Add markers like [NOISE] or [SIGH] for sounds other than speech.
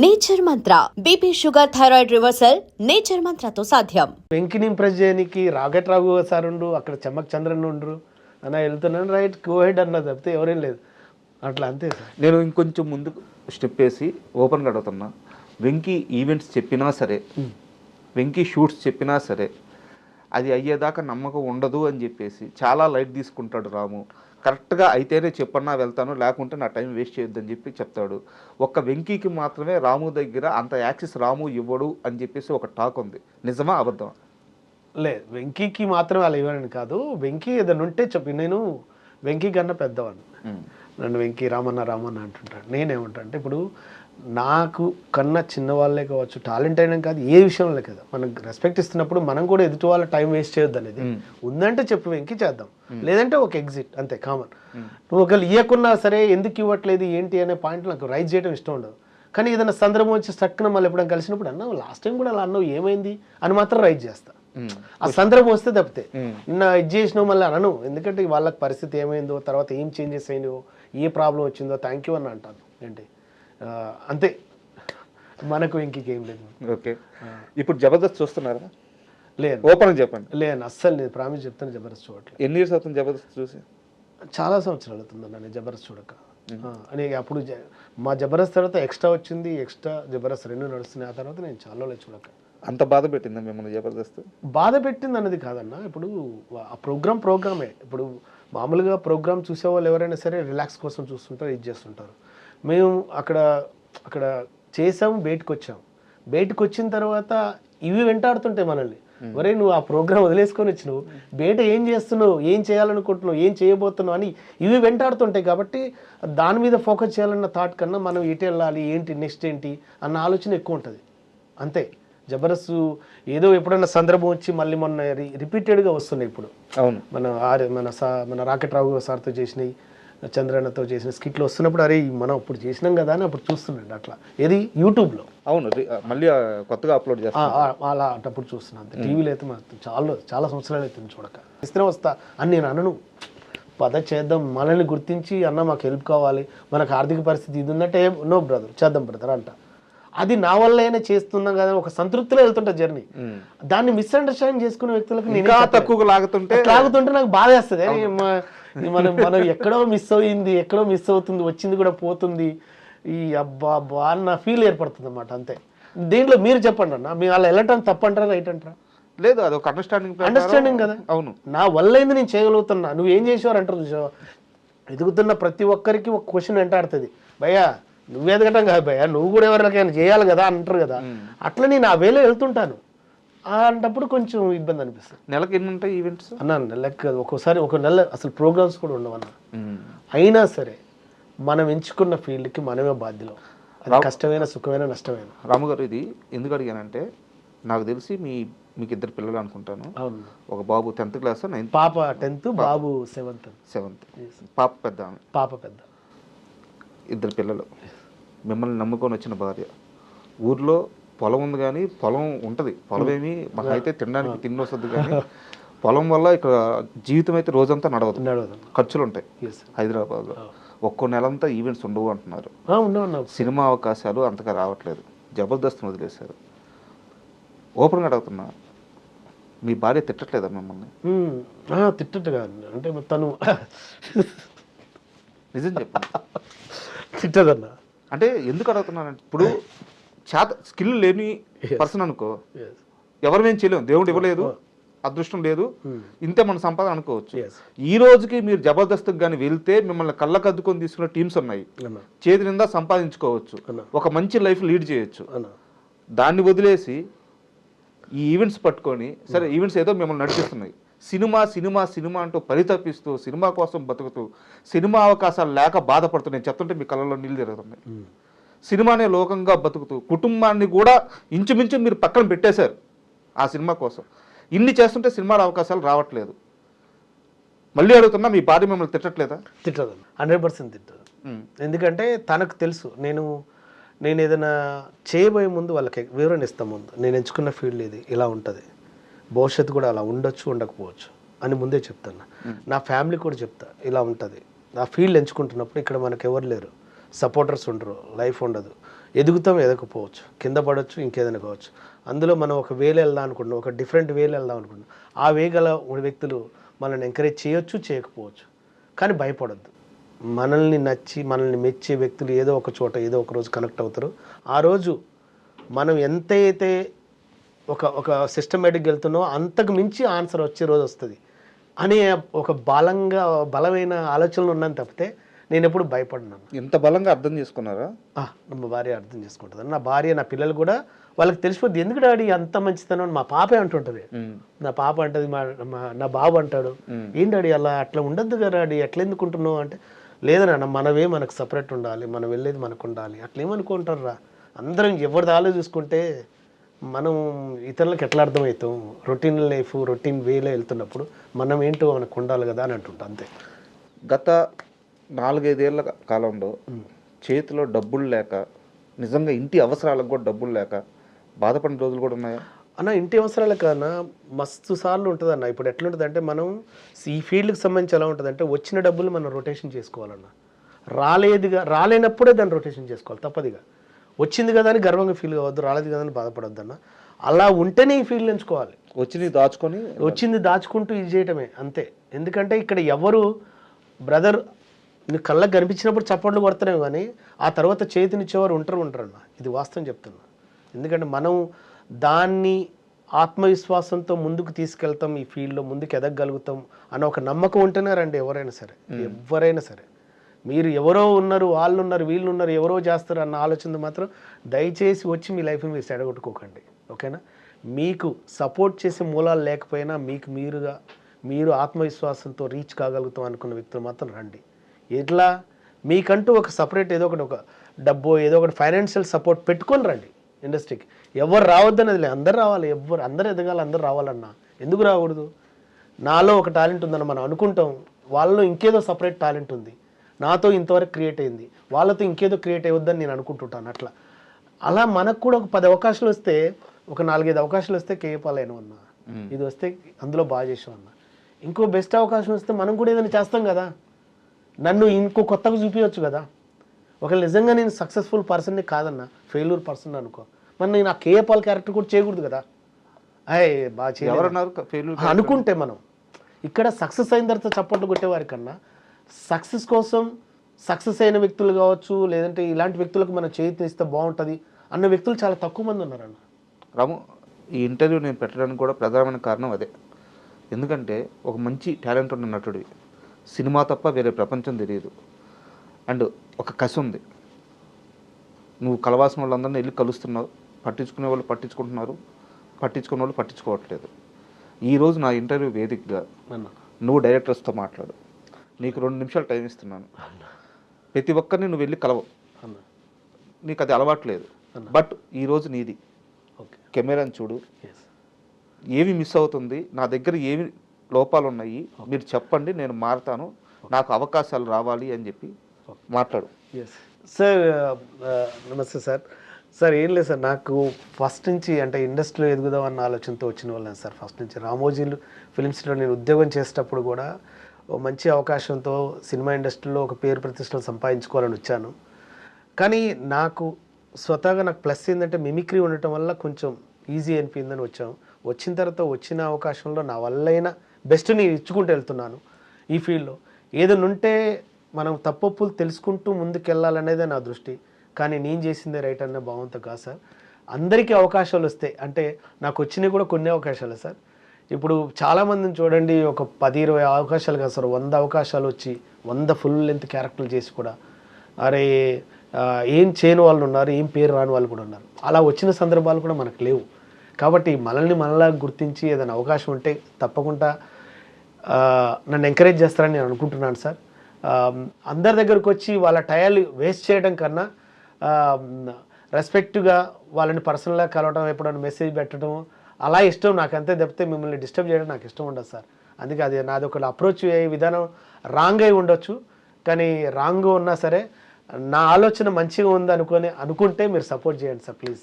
Nature Mantra BP sugar thyroid reversal nature మంత్రతో సాధ్యం. వెంకిని impress చేయడానికి రాకెట్ రాఘు సార్ ఉండు అక్కడ చెమ్మక్ చంద్రన్ ఉండ్రు. అన్న వెళ్తున్నాను రైట్ గో హెడ్ అన్న తప్పితే ఎవరేం లేదు. అట్లా అంతే సార్. నేను ఇంకొంచెం ముందుకు స్టెప్ వేసి ఓపెన్గా అడుగుతున్నా. వెంకీ ఈవెంట్స్ చెప్పినా సరే వెంకీ షూట్స్ చెప్పినా సరే అది అయ్యేదాకా నమ్మకం ఉండదు అని చెప్పేసి చాలా లైట్ తీసుకుంటాడు రాము. కరెక్ట్గా అయితేనే చెప్పన్నా వెళ్తాను లేకుంటే నా టైం వేస్ట్ చేయొద్దని చెప్పి చెప్తాడు. ఒక్క వెంకీకి మాత్రమే రాము దగ్గర అంత యాక్సెస్ రాము ఇవ్వడు అని చెప్పేసి ఒక టాక్ ఉంది. నిజమా అబద్ధమా? లేదు వెంకీకి మాత్రం అలా ఇవ్వనని కాదు. వెంకీ ఏదైనా ఉంటే చెప్పి. నేను వెంకీ కన్నా పెద్దవాడిని. నన్ను వెంకీ రామన్న రామన్న అంటుంటాడు. నేనేమంటా అంటే ఇప్పుడు నాకు కన్నా చిన్న వాళ్ళే కావచ్చు టాలెంట్ అయినా కాదు ఏ విషయంలో కదా. మనం రెస్పెక్ట్ ఇస్తున్నప్పుడు మనం కూడా ఎదుటి వాళ్ళ టైం వేస్ట్ చేయొద్దు అనేది. ఉందంటే చెప్పు వెంకీ చేద్దాం. లేదంటే ఒక ఎగ్జిట్ అంతే కామన్ నువ్వు ఒకవేళ ఇవ్వకున్నా సరే ఎందుకు ఇవ్వట్లేదు ఏంటి అనే పాయింట్ నాకు రైజ్ చేయడం ఇష్టం ఉండదు. కానీ ఏదైనా సందర్భం వచ్చి స్టక్కున మళ్ళీ ఎప్పుడైనా కలిసినప్పుడు అన్న లాస్ట్ టైం కూడా అలా అన్నావు ఏమైంది? అని మాత్రం రైజ్ చేస్తా. ఆ సందర్భం వస్తే తప్పితే. నిన్న ఇది చేసినావు మళ్ళీ అనను. ఎందుకంటే వాళ్ళకి పరిస్థితి ఏమైందో తర్వాత ఏం చేంజెస్ అయినాయో ఏ ప్రాబ్లం వచ్చిందో థ్యాంక్ యూ అని అంటాను ఏంటి? అంతే. మనకు ఇంకేం లేదు. ఓకే. ఇప్పుడు జబర్దస్త్ చూస్తున్నారా? లేను ఓపెన్ చెప్పండి. లేను అస్సలు నేను ప్రామిస్ చెప్తాను జబర్దస్త్ చూడట్లేదు. ఎన్ని ఇయర్స్ అవుతుంది జబర్దస్త్ చూసి? చాలా సంవత్సరాలు అవుతుంది నేను జబర్దస్త్ చూడక. అని అప్పుడు మా జబర్దస్త్ తర్వాత ఎక్స్ట్రా వచ్చింది ఎక్స్ట్రా జబర్దస్త్ రెండు నడుస్తున్నాయి. ఆ తర్వాత నేను చాలా చూడక. అంత బాధ పెట్టిందా మిమ్మల్ని జబర్దస్త్? బాధ పెట్టింది అన్నది కాదన్న. ఇప్పుడు ఆ ప్రోగ్రామ్ ప్రోగ్రామే. ఇప్పుడు మామూలుగా ప్రోగ్రామ్ చూసే వాళ్ళు ఎవరైనా సరే రిలాక్స్ కోసం చూస్తుంటారు ఇది చేస్తుంటారు. మేము అక్కడ అక్కడ చేసాము బయటకు వచ్చాము బయటకు వచ్చిన తర్వాత ఇవి వెంటాడుతుంటాయి మనల్ని. ఒరే నువ్వు ఆ ప్రోగ్రామ్ వదిలేసుకొని వచ్చినావు. బయట ఏం చేస్తున్నావు? ఏం చేయాలనుకుంటున్నావు? ఏం చేయబోతున్నావు? అని ఇవి వెంటాడుతుంటాయి కాబట్టి దాని మీద ఫోకస్ చేయాలన్న థాట్ కన్నా మనం ఎటు వెళ్ళాలి ఏంటి నెక్స్ట్ ఏంటి అన్న ఆలోచన ఎక్కువ ఉంటుంది. అంతే. జబర్దస్త్ ఏదో ఎప్పుడైనా సందర్భం వచ్చి మళ్ళీ మొన్న రి- రిపీటెడ్గా వస్తున్నాయి ఇప్పుడు. అవును. మన ఆర్ మన సా మన రాకెట్ రావు సార్తో చేసినవి. చంద్రన్నతో చేసిన స్కిట్లు వస్తున్నప్పుడు అరే మనం ఇప్పుడు చేసినాం కదా అని అప్పుడు చూస్తున్నాడు అట్లా. ఏది? యూట్యూబ్లో. అవును మళ్ళీ కొత్తగా అప్లోడ్ చేస్తాను అలా అప్పుడు చూస్తున్నాను అంతే. టీవీలో అయితే చాలా చాలా సంవత్సరాలు అవుతుంది చూడక. ఇస్తేనే వస్తా. అని నేను అనను. పద చేద్దాం. మనల్ని గుర్తించి అన్న మాకు హెల్ప్ కావాలి. మనకు ఆర్థిక పరిస్థితి ఇది ఉందంటే నో బ్రదర్ చేద్దాం బ్రదర్ అంట. అది నా వల్ల అయినా చేస్తున్నాం కదా ఒక సంతృప్తిలో వెళ్తుంటా జర్నీ. దాన్ని మిస్అండర్స్టాండింగ్ చేసుకునే వ్యక్తులకు నేను ఇంకా తక్కువగా లాగుతుంటే లాగుతుంటే నాకు బాధ వేస్తుంది మనం మనం ఎక్కడో మిస్ అయింది ఎక్కడో మిస్ అవుతుంది వచ్చింది కూడా పోతుంది. ఈ అబ్బా అబ్బా అన్న ఫీల్ ఏర్పడుతుంది అన్నమాట అంతే. దీంట్లో మీరు చెప్పండి అన్న మీ వాళ్ళు వెళ్ళటం తప్పంటారా రైట్ అంటారా లేదు అది ఒక అండర్స్టాండింగ్ అండర్స్టాండింగ్ కదా. అవును. నా వల్ల అయింది నేను చేయగలుగుతున్నా? నువ్వు ఏం చేసేవారు అంటారు చూసావా? ఎదుగుతున్న ప్రతి ఒక్కరికి ఒక క్వశ్చన్ వెంటాడుతుంది. భయ్యా నువ్వు ఎదగటం కాదు భయ్యా నువ్వు కూడా ఎవరికైనా చేయాలి కదా అంటారు కదా. అట్లా నేను ఆ వేలో వెళ్తుంటాను. అంటప్పుడు కొంచెం ఇబ్బంది అనిపిస్తుంది. నెలకి ఎన్ని ఉంటాయి ఈవెంట్స్? అన్న నెలకి ఒక్కోసారి ఒక నెల అసలు ప్రోగ్రామ్స్ కూడా ఉండవన్న అయినా సరే మనం ఎంచుకున్న ఫీల్డ్కి మనమే బాధ్యులం. అది కష్టమైన సుఖమైన నష్టమైన. రాము గారు ఇది ఎందుకు అడిగానంటే నాకు తెలిసి మీ మీకు ఇద్దరు పిల్లలు అనుకుంటాను. అవును. ఒక బాబు టెన్త్ క్లాస్ నైన్త్ పాప టెన్త్ బాబు సెవెంత్. సెవెంత్. పాప పెద్ద ఆమె. పాప పెద్ద. ఇద్దరు పిల్లలు. మిమ్మల్ని నమ్ముకొని వచ్చిన భార్య. ఊర్లో పొలం ఉంది కానీ పొలం ఉంటుంది. పొలం ఏమి మాకైతే తినడానికి తిండి వస్తుంది కానీ పొలం వల్ల ఇక్కడ జీవితం అయితే రోజంతా నడవదు. ఖర్చులు ఉంటాయి హైదరాబాద్లో. ఒక్కో నెలంతా ఈవెంట్స్ ఉండవు అంటున్నారు. సినిమా అవకాశాలు అంతగా రావట్లేదు. జబర్దస్త్ వదిలేశారు. ఓపెన్గా అడుగుతున్నా మీ భార్య తిట్టట్లేదా మిమ్మల్ని? తిట్టట్టుగా అంటే తను నిజం చెప్పండి. [LAUGHS] తిట్టదన్న. అంటే ఎందుకు అడుగుతున్నానంటే ఇప్పుడు చేత స్కిల్ లేని పర్సన్ అనుకో ఎవరు మేము చేయలేము దేవుడు ఇవ్వలేదు అదృష్టం లేదు. ఇంతే మన సంపాదన అనుకోవచ్చు. ఈ రోజుకి మీరు జబర్దస్త్కి కానీ వెళ్తే మిమ్మల్ని కళ్ళకద్దుకొని తీసుకున్న టీమ్స్ ఉన్నాయి. చేతి నిండా సంపాదించుకోవచ్చు. ఒక మంచి లైఫ్ లీడ్ చేయొచ్చు. దాన్ని వదిలేసి ఈ ఈవెంట్స్ పట్టుకొని సరే ఈవెంట్స్ ఏదో మిమ్మల్ని నడిపిస్తున్నాయి. సినిమా సినిమా సినిమా అంటూ పరితపిస్తూ సినిమా కోసం బతుకుతూ సినిమా అవకాశాలు లేక బాధపడుతూ నేను చెప్తుంటే మీ కళ్ళలో నీళ్ళు తిరుగుతున్నాయి. ఉమ్. సినిమానే లోకంగా బతుకుతూ కుటుంబాన్ని కూడా ఇంచుమించు మీరు పక్కన పెట్టేశారు ఆ సినిమా కోసం. ఇన్ని చేస్తుంటే సినిమాల అవకాశాలు రావట్లేదు. మళ్ళీ అడుగుతున్నా మీ భార్య మిమ్మల్ని తిట్టట్లేదా? తిట్టదన్న హండ్రెడ్ పర్సెంట్ తిట్టదు. ఎందుకంటే తనకు తెలుసు. నేను నేను ఏదైనా చేయబోయే ముందు వాళ్ళకి వివరణ ఇస్తాం ముందు. నేను ఎంచుకున్న ఫీల్డ్ ఇది ఇలా ఉంటుంది. భవిష్యత్తు కూడా అలా ఉండొచ్చు ఉండకపోవచ్చు అని ముందే చెప్తాను నా ఫ్యామిలీ కూడా చెప్తా ఇలా ఉంటుంది. నా ఫీల్డ్ ఎంచుకుంటున్నప్పుడు ఇక్కడ మనకు ఎవరు లేరు. సపోర్టర్స్ ఉండరు లైఫ్ ఉండదు. ఎదుగుతాం ఎదకపోవచ్చు కింద పడవచ్చు ఇంకేదైనా కావచ్చు. అందులో మనం ఒక వేలు వెళ్దాం అనుకుంటున్నాం ఒక డిఫరెంట్ వేలు వెళ్దాం అనుకుంటున్నాం. ఆ వే గల వ్యక్తులు మనల్ని ఎంకరేజ్ చేయొచ్చు చేయకపోవచ్చు. కానీ భయపడొద్దు. మనల్ని నచ్చి మనల్ని మెచ్చే వ్యక్తులు ఏదో ఒక చోట ఏదో ఒక రోజు కనెక్ట్ అవుతారు. ఆ రోజు మనం ఎంతైతే ఒక ఒక సిస్టమేటిక్ వెళ్తున్నామో అంతకు మించి ఆన్సర్ వచ్చే రోజు వస్తుంది. అనే ఒక బలంగా బలమైన ఆలోచనలు ఉన్నాను తప్పితే నేను ఎప్పుడు భయపడినాను ఇంత బలంగా అర్థం చేసుకున్నారా? మా భార్య అర్థం చేసుకుంటుంది. నా భార్య నా పిల్లలు కూడా వాళ్ళకి తెలిసిపోద్ది. ఎందుకు డాడీ అంత మంచితనం? అని మా పాపే అంటుంటుంది. నా పాప అంటది మా నా బాబు అంటాడు. ఏం డాడీ అలా అట్లా ఉండద్దు కదా డాడీ ఎట్లా ఎందుకుంటున్నావు? అంటే లేదన్నా మనవే మనకు సపరేట్ ఉండాలి. మనం వెళ్ళేది మనకు ఉండాలి అట్లా ఏమనుకుంటారు రా అందరం ఎవరిది ఆలో చూసుకుంటే మనం ఇతరులకు ఎట్లా అర్థమవుతాం? రొటీన్ లైఫ్ రొటీన్ వేలో వెళ్తున్నప్పుడు మనం ఏంటో మనకు ఉండాలి కదా అని అంటుంటా అంతే. గత నాలుగైదేళ్ళ కాలంలో చేతిలో డబ్బులు లేక నిజంగా ఇంటి అవసరాలకు కూడా డబ్బులు లేక బాధపడిన రోజులు కూడా ఉన్నాయా? అన్న ఇంటి అవసరాల కన్నా మస్తు సార్లు ఉంటుంది అన్న ఇప్పుడు ఎట్లుంటుంది అంటే మనం ఈ ఫీల్డ్కి సంబంధించి ఎలా ఉంటుంది అంటే వచ్చిన డబ్బులు మనం రొటేషన్ చేసుకోవాలన్న. రాలేదుగా రాలేనప్పుడే దాన్ని రొటేషన్ చేసుకోవాలి తప్పదిగా. వచ్చింది కదా అని గర్వంగా ఫీల్ కావద్దు రాలేదు కదా అని బాధపడొద్దు అన్న అలా ఉంటేనే ఈ ఫీల్డ్ ఎంచుకోవాలి. వచ్చి నీ దాచుకొని వచ్చింది దాచుకుంటూ ఇది చేయటమే అంతే. ఎందుకంటే ఇక్కడ ఎవరు బ్రదర్ నీ కళ్ళకు కనిపించినప్పుడు చప్పట్లు కొడతారేమో కానీ ఆ తర్వాత చేతినిచ్చేవారు ఉంటారు ఉంటారన్న ఇది వాస్తవం చెప్తున్నా. ఎందుకంటే మనం దాన్ని ఆత్మవిశ్వాసంతో ముందుకు తీసుకెళ్తాం ఈ ఫీల్డ్లో ముందుకు ఎదగగలుగుతాం అన్న ఒక నమ్మకం ఉంటేనే రండి ఎవరైనా సరే. ఎవరైనా సరే. మీరు ఎవరో ఉన్నారు వాళ్ళు ఉన్నారు వీళ్ళు ఉన్నారు ఎవరో చేస్తారు అన్న ఆలోచన మాత్రం దయచేసి వచ్చి మీ లైఫ్ని మీరు సెడగొట్టుకోకండి ఓకేనా? మీకు సపోర్ట్ చేసే మూలాలు లేకపోయినా మీకు మీరుగా మీరు ఆత్మవిశ్వాసంతో రీచ్ కాగలుగుతాం అనుకున్న వ్యక్తులు మాత్రం రండి. ఎట్లా మీకంటూ ఒక సపరేట్ ఏదో ఒకటి ఒక డబ్బో ఏదో ఒకటి ఫైనాన్షియల్ సపోర్ట్ పెట్టుకొని రండి ఇండస్ట్రీకి ఎవరు రావద్దనేది లేదు. అందరు రావాలి. ఎవరు అందరు ఎదగాలి అందరు రావాలన్నా. ఎందుకు రాకూడదు? నాలో ఒక టాలెంట్ ఉందని మనం అనుకుంటాం. వాళ్ళలో ఇంకేదో సపరేట్ టాలెంట్ ఉంది. నాతో ఇంతవరకు క్రియేట్ అయింది. వాళ్ళతో ఇంకేదో క్రియేట్ అయ్యొద్దని నేను అనుకుంటుంటాను అట్లా. అలా మనకు కూడా ఒక పది అవకాశాలు వస్తే ఒక నాలుగైదు అవకాశాలు వస్తే కేపాలేను అన్న. ఇది వస్తే అందులో బాగా చేసాం అన్న. ఇంకో బెస్ట్ అవకాశం వస్తే మనం కూడా ఏదైనా చేస్తాం కదా. నన్ను ఇంకో కొత్తగా చూపించవచ్చు కదా. ఒకవేళ నిజంగా నేను సక్సెస్ఫుల్ పర్సన్ని కాదన్నా ఫెయిల్యూర్ పర్సన్ అనుకో మరి నేను ఆ కేపాల్ క్యారెక్టర్ కూడా చేయకూడదు కదా. అయ్యే బాగా ఫెయిల్యూర్ అనుకుంటే మనం. ఇక్కడ సక్సెస్ అయిన తర్వాత చప్పట్లు కొట్టేవారి కన్నా సక్సెస్ కోసం సక్సెస్ అయిన వ్యక్తులు కావచ్చు లేదంటే ఇలాంటి వ్యక్తులకు మనం చేతినిస్తే బాగుంటుంది అన్న వ్యక్తులు చాలా తక్కువ మంది ఉన్నారన్న. రాము ఈ ఇంటర్వ్యూ నేను పెట్టడానికి కూడా ప్రధానమైన కారణం అదే. ఎందుకంటే ఒక మంచి టాలెంట్ ఉన్న నటుడివి. సినిమా తప్ప వేరే ప్రపంచం తెలియదు. అండ్ ఒక కసి ఉంది. నువ్వు కలవాల్సిన వాళ్ళందరినీ వెళ్ళి కలుస్తున్నావు. పట్టించుకునే వాళ్ళు పట్టించుకుంటున్నారు. పట్టించుకునే వాళ్ళు పట్టించుకోవట్లేదు. ఈరోజు నా ఇంటర్వ్యూ వేదికగా నువ్వు డైరెక్టర్స్తో మాట్లాడు. నీకు రెండు నిమిషాలు టైం ఇస్తున్నాను. ప్రతి ఒక్కరిని నువ్వు వెళ్ళి కలవు. నీకు అది అలవాట్లేదు బట్ ఈరోజు నీది. ఓకే. కెమెరాని చూడు. ఏమి మిస్ అవుతుంది? నా దగ్గర ఏమి లోపాలు ఉన్నాయి మీరు చెప్పండి నేను మారతాను. నాకు అవకాశాలు రావాలి అని చెప్పి మాట్లాడు. ఎస్ సార్ uh, uh, నమస్తే సార్. సార్ ఏం లేదు సార్. నాకు ఫస్ట్ నుంచి అంటే ఇండస్ట్రీలో ఎదుగుదాం అన్న ఆలోచనతో వచ్చిన వాళ్ళని సార్. ఫస్ట్ నుంచి రామోజీలు ఫిలిమ్స్లో నేను ఉద్యోగం చేసేటప్పుడు కూడా మంచి అవకాశంతో సినిమా ఇండస్ట్రీలో ఒక పేరు ప్రతిష్టలు సంపాదించుకోవాలని వచ్చాను. కానీ నాకు స్వతహాగా నాకు ప్లస్ ఏంటంటే మిమిక్రీ ఉండటం వల్ల కొంచెం ఈజీ అనిపించిందని వచ్చాం. వచ్చిన తర్వాత వచ్చిన అవకాశంలో నా వల్లైనా బెస్ట్ని ఇచ్చుకుంటూ వెళ్తున్నాను ఈ ఫీల్డ్లో. ఏదైనా ఉంటే మనం తప్పప్పులు తెలుసుకుంటూ ముందుకెళ్ళాలనేదే నా దృష్టి. కానీ నేను చేసిందే రైట్ అన్న భావంతో కాదు సార్. అందరికీ అవకాశాలు వస్తాయి. అంటే నాకు వచ్చినవి కూడా కొన్ని అవకాశాలు సార్. ఇప్పుడు చాలామందిని చూడండి ఒక పది ఇరవై అవకాశాలు కాదు సార్. వంద అవకాశాలు వచ్చి వంద ఫుల్ లెంత్ క్యారెక్టర్లు చేసి కూడా. అరే ఏం చేయని వాళ్ళు ఉన్నారు ఏం పేరు రాని వాళ్ళు కూడా ఉన్నారు. అలా వచ్చిన సందర్భాలు కూడా మనకు లేవు. కాబట్టి మనల్ని మనలా గుర్తించి ఏదైనా అవకాశం ఉంటే తప్పకుండా నన్ను ఎంకరేజ్ చేస్తారని నేను అనుకుంటున్నాను సార్. అందరి దగ్గరకు వచ్చి వాళ్ళ టయాలు వేస్ట్ చేయడం కన్నా రెస్పెక్ట్గా వాళ్ళని పర్సనల్గా కలవడం ఎప్పుడైనా మెసేజ్ పెట్టడం అలా ఇష్టం నాకు అంతే తప్పితే మిమ్మల్ని డిస్టర్బ్ చేయడం నాకు ఇష్టం ఉండదు సార్. అందుకే అది నాది ఒక అప్రోచ్ అయ్యే విధానం రాంగ్ అయి ఉండొచ్చు. కానీ రాంగ్ ఉన్నా సరే నా ఆలోచన మంచిగా ఉంది అనుకొని అనుకుంటే మీరు సపోర్ట్ చేయండి సార్ ప్లీజ్